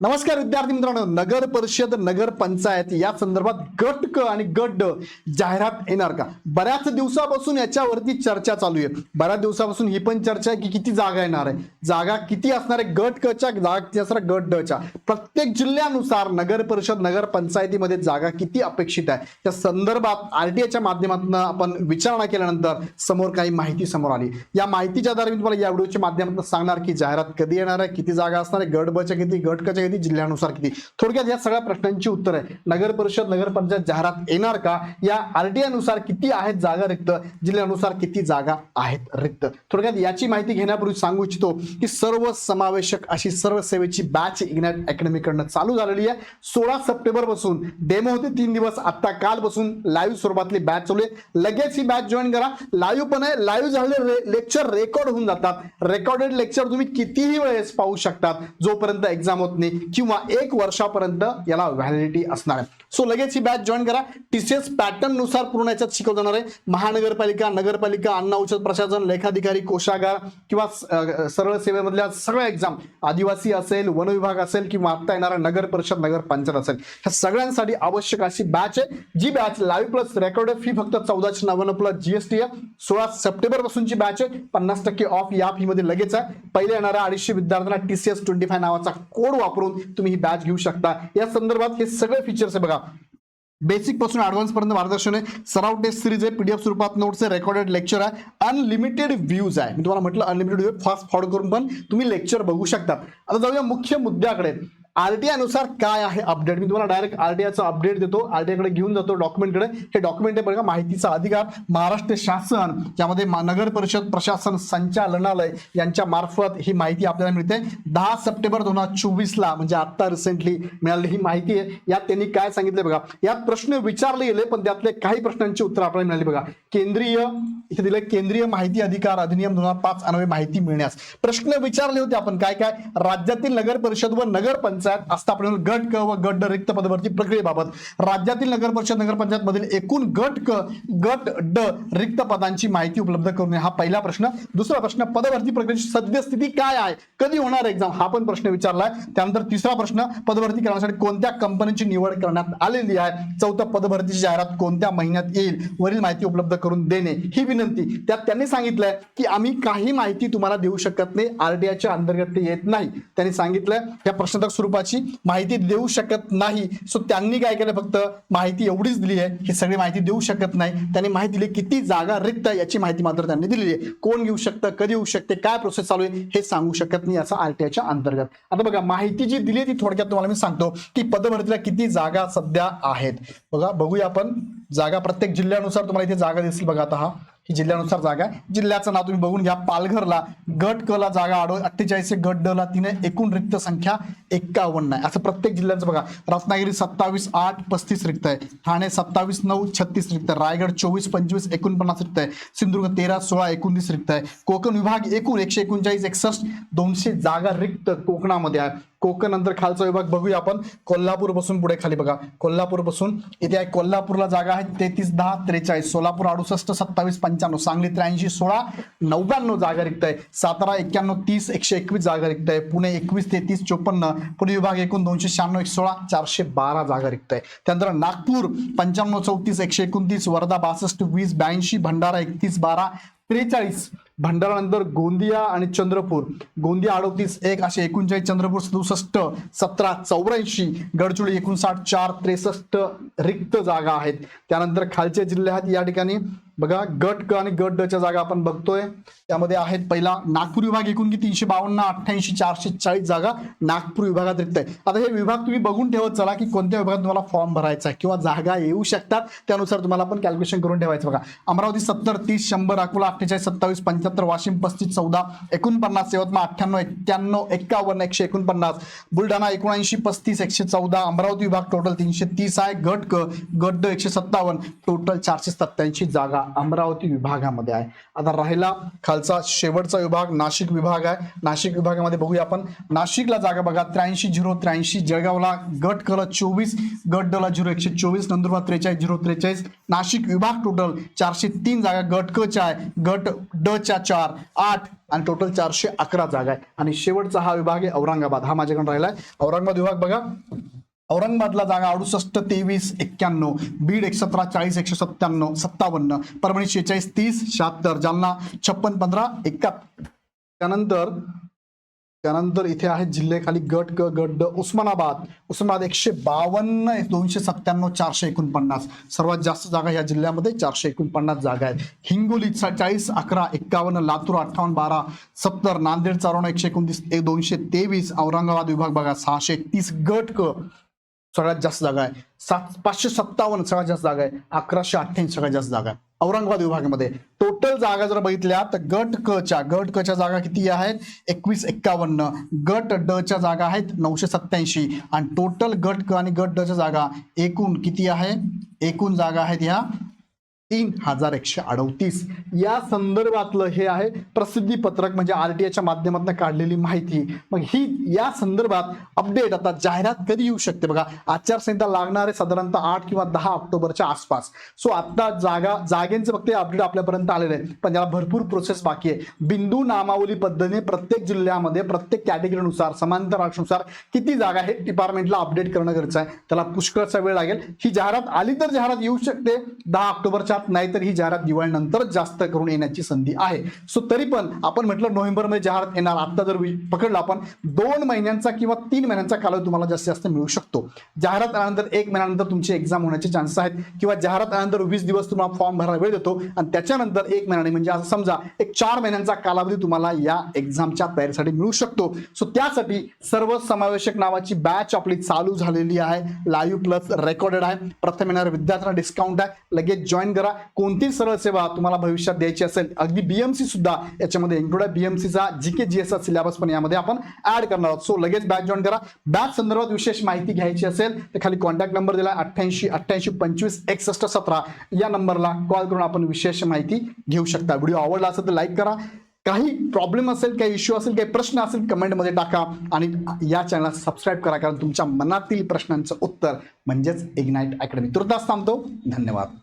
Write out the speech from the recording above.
नमस्कार विद्यार्थी मित्रांनो नगर परिषद नगर पंचायत या संदर्भात गट क आणि गट ड जाहिरात येणार का? बऱ्याच दिवसापासून याच्यावरती चर्चा चालू आहे. बऱ्याच दिवसापासून ही पण चर्चा आहे की किती जागा येणार आहे. जागा किती असणार आहे गट क च्या जागा किती असणार गट ड च्या? प्रत्येक जिल्ह्यानुसार नगर परिषद नगर पंचायतीमध्ये जागा किती अपेक्षित आहे? त्या संदर्भात आरटीआयच्या माध्यमातून आपण विचारणा केल्यानंतर समोर काही माहिती समोर आली. या माहितीच्या आधारे मी तुम्हाला या व्हिडिओच्या माध्यमातून सांगणार की जाहिरात कधी येणार आहे किती जागा असणार आहे गट बच्या किती गट कच्या किती जिल्ह्यानुसार किती? थोडक्यात या सगळ्या प्रश्नांची उत्तर आहे. नगर परिषद नगरपंचायत जाहिरात येणार का? या आरटीआयनुसार किती आहेत जागा रिक्त? जिल्ह्यानुसार किती जागा आहेत रिक्त? थोडक्यात याची माहिती घेण्यापूर्वी सांगू इच्छितो की सर्व समावेशक अशी सर्व सेवेची बॅच इग्नॅट अकॅडमी कडनं चालू झालेली आहे. सोळा सप्टेंबरपासून डेमो होते तीन दिवस. आता बसून लाईव्ह स्वरूपातली बॅच चालू आहे. लगेच ही बॅच जॉईन करा. लाईव्ह पण आहे. लाईव्ह झालेले लेक्चर रेकॉर्ड होऊन जातात. रेकॉर्डेड लेक्चर तुम्ही कितीही वेळेस पाहू शकतात. जोपर्यंत एक्झाम होत नाही. किंवा एक वर्षापर्यंत याला व्हॅलिडिटी असणार आहे. सो लगेच ही बॅच जॉईन करा. टीसीएस पॅटर्ननुसार पूर्ण याच्यात शिकवलं जाणार आहे. महानगरपालिका नगरपालिका अन्न औषध प्रशासन लेखाधिकारी कोशागार किंवा सरळ सेवेमधल्या सगळ्या एक्झाम आदिवासी असेल वन विभाग असेल किंवा आता येणारा नगर परिषद नगर पंचायत असेल. ह्या सगळ्यांसाठी आवश्यक अशी बॅच आहे. जी batch live plus record fee फक्त चौदाशे नव्याण्णव प्लस जीएसटी आहे. सोळा सप्टेंबर पासूनची बॅच आहे. पन्नास टक्के ऑफ या फी मध्ये लगेच आहे. पहिले येणाऱ्या अडीचशे विद्यार्थ्यांना टीसीएस ट्वेंटी फाय नावाचा कोड वापरून तुम्ही ही बॅच घेऊ शकता. या संदर्भात हे सगळे फीचर्स आहे बघा. बेसिकपासून ऍडव्हान्स पर्यंत मार्गदर्शन आहे. सराव टेस्ट सिरीज आहे. पीडीएफ स्वरूपात नोट्स आहे. रेकॉर्डेड लेक्चर आहे. अनलिमिटेड व्ह्यूज आहे. मी तुम्हाला म्हटलं अनलिमिटेड व्ह्यू फास्ट फॉरवर्ड करून पण तुम्ही लेक्चर बघू शकता. आता जाऊया मुख्य मुद्द्याकडे. आरटीआयनुसार काय आहे अपडेट मी तुम्हाला डायरेक्ट आरटीआयचं अपडेट देतो. आरटीआयकडे घेऊन जातो डॉक्युमेंटकडे हे डॉक्युमेंट आहे बघा माहितीचा अधिकार महाराष्ट्र शासन ज्यामध्ये मा- नगर परिषद प्रशासन संचालनालय यांच्या मार्फत ही माहिती आपल्याला मिळते. दहा सप्टेंबर दोन हजार चोवीसला म्हणजे आत्ता रिसेंटली मिळालेली ही माहिती आहे. यात त्यांनी काय सांगितले बघा. यात प्रश्न विचारले गेले पण त्यातले काही प्रश्नांची उत्तर आपल्याला मिळाली बघा. केंद्रीय इथे दिले केंद्रीय माहिती अधिकार अधिनियम दोन हजार पाच अन्वये माहिती मिळण्यास. प्रश्न विचारले होते आपण काय काय? राज्यातील नगर परिषद व नगर पंचायत आस्थापनेवर गट क व गट ड रिक्त पदभरती प्रक्रियेबाबत राज्यातील नगर परिषद नगरपंचायत मधील एकूण गट क गट ड रिक्त पदांची माहिती उपलब्ध करून हा पहिला प्रश्न. दुसरा प्रश्न पदभरती प्रक्रियेची सद्यस्थिती काय आहे? कधी होणार एक्झाम हा पण प्रश्न विचारलाय. त्यानंतर तिसरा प्रश्न पदभरती करण्यासाठी कोणत्या कंपनीची निवड करण्यात आलेली आहे? चौथा पदभरतीची जाहिरात कोणत्या महिन्यात येईल? वरील माहिती उपलब्ध करून देणे ही विनंती. त्यात त्यांनी सांगितलंय की आम्ही काही माहिती तुम्हाला देऊ शकत नाही. आरटीआयच्या अंतर्गत ते येत नाही. त्यांनी सांगितलंय या प्रश्नोत्तर स्वरूपाची माहिती देऊ शकत नाही. सो त्यांनी काय केलं फक्त? माहिती एवढीच दिली आहे. ही सगळी माहिती देऊ शकत नाही. त्यांनी माहिती दिली किती जागा रिक्त याची माहिती मात्र त्यांनी दिलेली आहे. कोण घेऊ शकतं? कधी येऊ शकते? काय प्रोसेस चालू आहे? हे सांगू शकत नाही असं आरटीआयच्या अंतर्गत. आता बघा माहिती जी दिली ती थोडक्यात तुम्हाला मी सांगतो की पदभरतीला किती जागा सध्या आहेत. बघा बघूया आपण जागा प्रत्येक जिल्ह्यानुसार तुम्हाला इथे जागा दिसतील बघा आता हा. ही जिल्ह्यानुसार जागा आहे. जिल्ह्याचं नाव तुम्ही बघून घ्या. पालघरला गट क ला जागा आढळ अठ्ठेचाळीस गट ड ला तिने एकूण रिक्त संख्या एक्कावन्न आहे. असं प्रत्येक जिल्ह्याचं बघा. रत्नागिरी सत्तावीस आठ पस्तीस रिक्त आहे. ठाणे सत्तावीस नऊ छत्तीस रिक्त आहे. रायगड चोवीस पंचवीस एकोणपन्नास रिक्त आहे. सिंधुदुर्ग तेरा सोळा एकोणतीस रिक्त आहे. कोकण विभाग एकूण एकशे एकोणचाळीस एकसष्ट दोनशे जागा रिक्त कोकणामध्ये आहे. कोकण नंतर खालचा विभाग बघूया आपण. कोल्हापूरपासून पुढे खाली बघा. कोल्हापूरपासून इथे आहे कोल्हापूरला जागा आहे. तेहतीस दहा त्रेचाळीस. सोलापूर अडुसष्ट सत्तावीस पंच्याण्णव. सांगली त्र्याऐंशी सोळा नव्याण्णव जागा रिक्त आहे. सातारा एक्क्याण्णव तीस एकशे एकवीस जागा रिक्त आहे. पुणे एकवीस तेहतीस चोपन्न. पुणे विभाग एकूण दोनशे शहाण्णव एक सोळा चारशे बारा जागा रिक्त आहे. त्यानंतर नागपूर पंच्याण्णव चौतीस एकशे एकोणतीस. वर्धा बासष्ट वीस ब्याऐंशी भंडारा एकतीस बारा त्रेचाळीस. भंडारानंतर गोंदिया आणि चंद्रपूर. गोंदिया अडोतीस एक असे एकोणचाळीस चंद्रपूर सदुसष्ट सतरा चौऱ्याऐंशी गडचिरोली एकोणसाठ चार त्रेसष्ट रिक्त जागा आहेत. त्यानंतर खालचे जिल्हे आहेत या ठिकाणी बघा गट क आणि गट डच्या जागा आपण बघतोय. त्यामध्ये आहेत पहिला नागपूर विभाग एकूण की तीनशे बावन्न अठ्ठ्याऐंशी चारशे चाळीस जागा नागपूर विभागात रिक्त आहे आता हे विभाग तुम्ही बघून ठेवत चला की कोणत्या विभागात तुम्हाला फॉर्म भरायचा आहे किंवा जागा येऊ शकतात. त्यानुसार तुम्हाला आपण कॅल्क्युलेशन करून ठेवायचं बघा. अमरावती सत्तर तीस शंभर अकोला अठ्ठेचाळीस सत्तावीस पंच्याहत्तर वाशिम पस्तीस चौदा एकोणपन्नास यवतमाळ अठ्ठ्याण्णव एक्क्याण्णव एक्कावन्न एकशे एकोणपन्नास बुलढाणा एकोणऐंशी पस्तीस एकशे चौदा अमरावती विभाग टोटल तीनशे तीस आहे. गट क गट ड एकशे सत्तावन्न टोटल चारशे सत्त्याऐंशी जागा अमरावती विभागामध्ये आहे. आता राहिला खालचा शेवटचा विभाग नाशिक विभाग आहे. नाशिक विभागामध्ये बघूया आपण. नाशिकला जागा बघा त्र्याऐंशी झिरो त्र्याऐंशी जळगावला गट कल चोवीस गट डला झिरो एकशे चोवीस नंदुरबार त्रेचाळीस झिरो त्रेचाळीस नाशिक विभाग टोटल चारशे तीन जागा गट क च्या आहे. गट ड च्या चार आठ आणि टोटल चारशे अकरा जागा आहे. आणि शेवटचा हा विभाग आहे औरंगाबाद. हा माझ्याकडे राहिला आहे औरंगाबाद विभाग बघा. औरंगाबादला जागा अडुसष्ट तेवीस एक्क्याण्णव बीड एक सतरा चाळीस एकशे सत्त्याण्णव सत्तावन्न परभणी शेहेचाळीस तीस शहात्तर जालना छप्पन पंधरा एकाहत्तर त्यानंतर त्यानंतर इथे आहे जिल्ह्याखाली गट क गट ड उस्मानाबाद. उस्मानाबाद एकशे बावन्न दोनशे सत्त्याण्णव चारशे एकोणपन्नास. सर्वात जास्त जागा या जिल्ह्यामध्ये चारशे एकोणपन्नास जागा आहेत. हिंगोली चाळीस अकरा एक्कावन्न लातूर अठ्ठावन्न बारा सत्तर नांदेड चौऱ्याण्णव एकशे एकोणतीस एक दोनशे तेवीस औरंगाबाद विभाग बघा सहाशे एकतीस गट क. सगळ्यात जास्त जागा आहे. सात पाचशे सत्तावन्न सगळ्यात जास्त जागा आहे. अकराशे अठ्ठ्याऐंशी सगळ्यात जास्त जागा आहे. औरंगाबाद विभागामध्ये. टोटल जागा जर बघितल्या तर गट क च्या गट क च्या जागा किती आहेत? एकवीस एक्कावन्न. गट ड च्या जागा आहेत नऊशे सत्याऐंशी आणि टोटल गट क आणि गट ड च्या जागा एकूण किती आहे? एकूण जागा आहेत ह्या तीन हजार एकशे अडतीस. या संदर्भातलं हे आहे प्रसिद्धी पत्रक म्हणजे आरटीआयच्या माध्यमातून काढलेली माहिती. मग ही या संदर्भात अपडेट आता जाहिरात कधी येऊ शकते? बघा आचारसंहिता लागणारे साधारणतः आठ किंवा दहा ऑक्टोबरच्या आसपास. सो आता जागा जागेंचं फक्त अपडेट आपल्यापर्यंत आलेलं आहे पण याला भरपूर प्रोसेस बाकी आहे. बिंदू नामावली पद्धतीने प्रत्येक जिल्ह्यामध्ये प्रत्येक कॅटेगरीनुसार समांतर आरक्षणानुसार किती जागा आहे डिपार्टमेंटला अपडेट करणं गरजेचं आहे. त्याला पुष्कळचा वेळ लागेल. ही जाहिरात आली तर जाहिरात येऊ शकते. दहा ऑक्टोबरच्या आत नाहीतर ही जाहिरात दिवाळीनंतरच जास्त करून येण्याची संधी आहे. सो तरी पण आपण म्हटलं नोव्हेंबरमध्ये जाहिरात येणार. आता जर वि- पकडलं आपण दोन महिन्यांचा किंवा तीन महिन्यांचा कालावधी तुम्हाला जास्तीत जास्त मिळू शकतो. जाहिरात आल्यानंतर एक महिन्यानंतर तुमची एक्झाम होण्याचे चान्सेस आहेत किंवा जाहिरात आल्यानंतर वीस दिवस तुम्हाला फॉर्म भरायला वेळ देतो आणि त्याच्यानंतर एक महिन्याने म्हणजे असं समजा एक चार महिन्यांचा कालावधी तुम्हाला या एक्झामच्या तयारीसाठी मिळू शकतो. सो त्यासाठी सर्व समावेशक नावाची बॅच आपली चालू झालेली आहे. लाईव्ह प्लस रेकॉर्डेड आहे. प्रथम येणाऱ्या विद्यार्थ्यांना डिस्काउंट आहे. लगेच जॉईन करा. करा. कोणती सरळ सेवा तुम्हाला भविष्यात द्यायची असेल अगदी बीएमसी सुद्धा याच्यामध्ये इन्क्लूड आहे. बीएमसीचा जी के जी एसचा सिलेबस पण यामध्ये आपण ऍड करणार आहोत. सो लगेच बॅच जॉईन करा. बॅच संदर्भात विशेष माहिती घ्यायची असेल तर खाली कॉन्टॅक्ट नंबर दिला. अठ्ठ्याऐंशी अठ्ठ्याऐंशी पंचवीस एकसष्ट सतरा या नंबरला कॉल करून आपण विशेष माहिती घेऊ शकता. व्हिडिओ आवडला असेल तर लाईक करा. काही प्रॉब्लेम असेल काही इश्यू असेल काही प्रश्न असेल कमेंटमध्ये टाका आणि या चॅनलला सबस्क्राईब करा. कारण तुमच्या मनातील प्रश्नांचं उत्तर म्हणजेच इग्नाईट अकॅडमी तुर्तास थांबतो. धन्यवाद.